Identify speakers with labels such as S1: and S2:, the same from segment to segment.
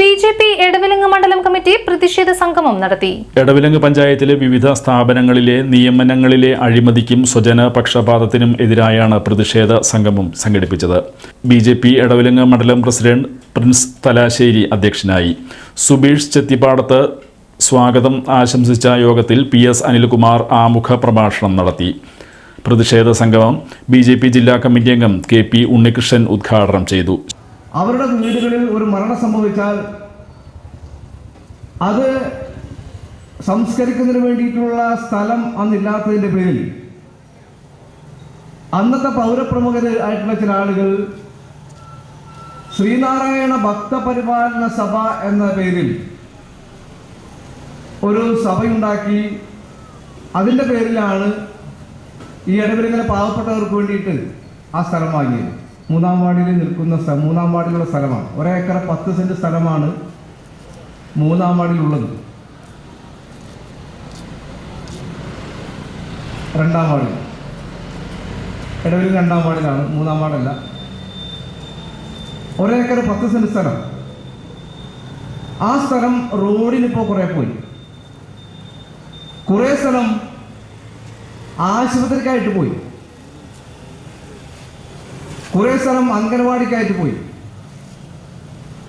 S1: B J P Edavilangu മണ്ഡലം committee പ്രതിഷേധ സംഗമം നടത്തി.
S2: എടവിലങ്ങ് പഞ്ചായത്തിലെ വിവിധ സ്ഥാപനങ്ങളിലെ നിയമനങ്ങളിലെ അഴിമതിക്കും സ്വജന പക്ഷപാതത്തിനും എതിരായാണ് പ്രതിഷേധ സംഗമം സംഘടിപ്പിച്ചത്. ബി ജെ പി എടവിലങ്ങ് മണ്ഡലം പ്രസിഡന്റ് പ്രിൻസ് തലാശ്ശേരി അധ്യക്ഷനായി. സുബീഷ് ചെത്തിപ്പാടത്ത് സ്വാഗതം ആശംസിച്ച യോഗത്തിൽ പി എസ് അനിൽകുമാർ ആമുഖ പ്രഭാഷണം നടത്തി. പ്രതിഷേധ സംഗമം ബി ജെ പി ജില്ലാ കമ്മിറ്റി അംഗം കെ പി ഉണ്ണികൃഷ്ണൻ ഉദ്ഘാടനം ചെയ്തു.
S3: അവരുടെ വീടുകളിൽ ഒരു മരണം സംഭവിച്ചാൽ അത് സംസ്കരിക്കുന്നതിന് വേണ്ടിയിട്ടുള്ള സ്ഥലം അന്നില്ലാത്തതിന്റെ പേരിൽ അന്നത്തെ പൗരപ്രമുഖര് ആയിട്ടുള്ള ചില ആളുകൾ ശ്രീനാരായണ ഭക്തപരിപാലന സഭ എന്ന പേരിൽ ഒരു സഭയുണ്ടാക്കി. അതിന്റെ പേരിലാണ് ഈ ഇടവരിങ്ങനെ പാവപ്പെട്ടവർക്ക് വേണ്ടിയിട്ട് ആ സ്ഥലം വാങ്ങിയത്. മൂന്നാം വാർഡിൽ നിൽക്കുന്ന മൂന്നാം വാർഡിലുള്ള സ്ഥലമാണ്. ഒരേക്കർ പത്ത് സെന്റ് സ്ഥലമാണ് മൂന്നാം വാർഡിലുള്ളത്. രണ്ടാം വാർഡിൽ. ഇടവരിൽ രണ്ടാം വാർഡിലാണ്. മൂന്നാം വാർഡല്ല. ഒരേക്കർ പത്ത് സെന്റ് സ്ഥലം. ആ സ്ഥലം റോഡിനിപ്പോൾ കുറേ പോയി. കുറേ സ്ഥലം ആശുപത്രിക്കായിട്ട് പോയി. കുറേ സ്ഥലം അംഗനവാടിക്കായിട്ട് പോയി.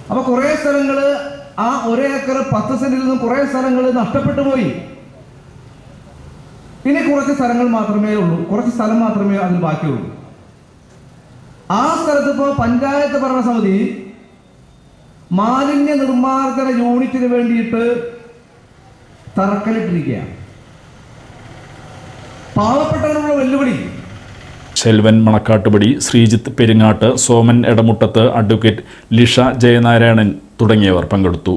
S3: അപ്പൊ കുറേ സ്ഥലങ്ങൾ ആ ഒരേ ഏക്കർ പത്ത് സെന്റിൽ നിന്നും കുറേ സ്ഥലങ്ങൾ നഷ്ടപ്പെട്ടു പോയി. ഇനി കുറച്ച് സ്ഥലങ്ങൾ മാത്രമേ ഉള്ളൂ. കുറച്ച് സ്ഥലം മാത്രമേ അതിൽ ബാക്കിയുള്ളൂ. ആ സ്ഥലത്ത് ഇപ്പോൾ പഞ്ചായത്ത് ഭരണസമിതി മാലിന്യ നിർമ്മാർജന യൂണിറ്റിന് വേണ്ടിയിട്ട് തറക്കല്ലിട്ടിരിക്കുകയാണ്. പാവപ്പെട്ടവരുള്ള വെല്ലുവിളി.
S2: ശെൽവൻ മണക്കാട്ടുപടി ശ്രീജിത്ത് പെരിങ്ങാട്ട് സോമൻ എടമുട്ടത്ത് അഡ്വക്കേറ്റ് ലിഷ ജയനാരായണൻ തുടങ്ങിയവർ പങ്കെടുത്തു.